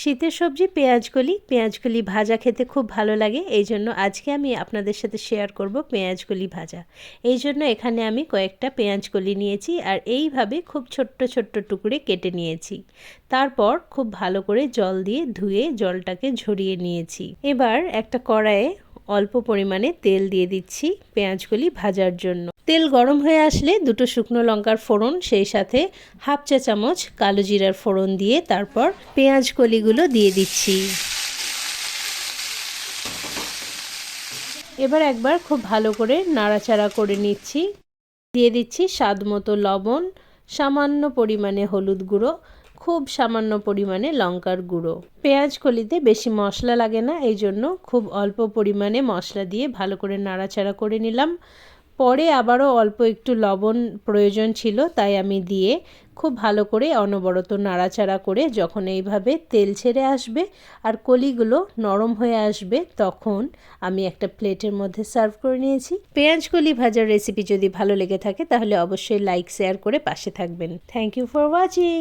শীতের সবজি, পেঁয়াজকলি। পেঁয়াজকলি ভাজা খেতে খুব ভালো লাগে। এই জন্য আজকে আমি আপনাদের সাথে শেয়ার করব পেঁয়াজকলি ভাজা। এই জন্য এখানে আমি কয়েকটা পেঁয়াজকলি নিয়েছি আর এইভাবে খুব ছোট্ট ছোট্ট টুকরে কেটে নিয়েছি। তারপর খুব ভালো করে জল দিয়ে ধুয়ে জলটাকে ঝরিয়ে নিয়েছি। এবার একটা কড়াইয়ে অল্প পরিমাণে তেল দিয়ে দিচ্ছি পেঁয়াজগুলি ভাজার জন্য। তেল গরম হয়ে আসলে দুটো শুকনো লঙ্কার ফোড়ন, সেই সাথে হাফ চা চামচ কালো জিরার ফোড়ন দিয়ে তারপর পেঁয়াজ কলিগুলো দিয়ে দিচ্ছি। এবার একবার খুব ভালো করে নাড়াচাড়া করে নিচ্ছি। দিয়ে দিচ্ছি স্বাদ মতো লবণ, সামান্য পরিমাণে হলুদ গুঁড়ো খুব সামান্য পরিমাণে লঙ্কার গুঁড়ো। পেঁয়াজ কলিতে বেশি মশলা লাগে না এই জন্য খুব অল্প পরিমাণে মশলা দিয়ে ভালো করে নাড়াচাড়া করে নিলাম। পরে আবারও অল্প একটু লবণ প্রয়োজন ছিল, তাই আমি দিয়ে খুব ভালো করে অনবরত নাড়াচাড়া করে যখন এইভাবে তেল ছেড়ে আসবে আর কলিগুলো নরম হয়ে আসবে, তখন আমি একটা প্লেটের মধ্যে সার্ভ করে নিয়েছি। পেঁয়াজ কলি ভাজার রেসিপি যদি ভালো লেগে থাকে, তাহলে অবশ্যই লাইক, শেয়ার করে পাশে থাকবেন। Thank you for watching!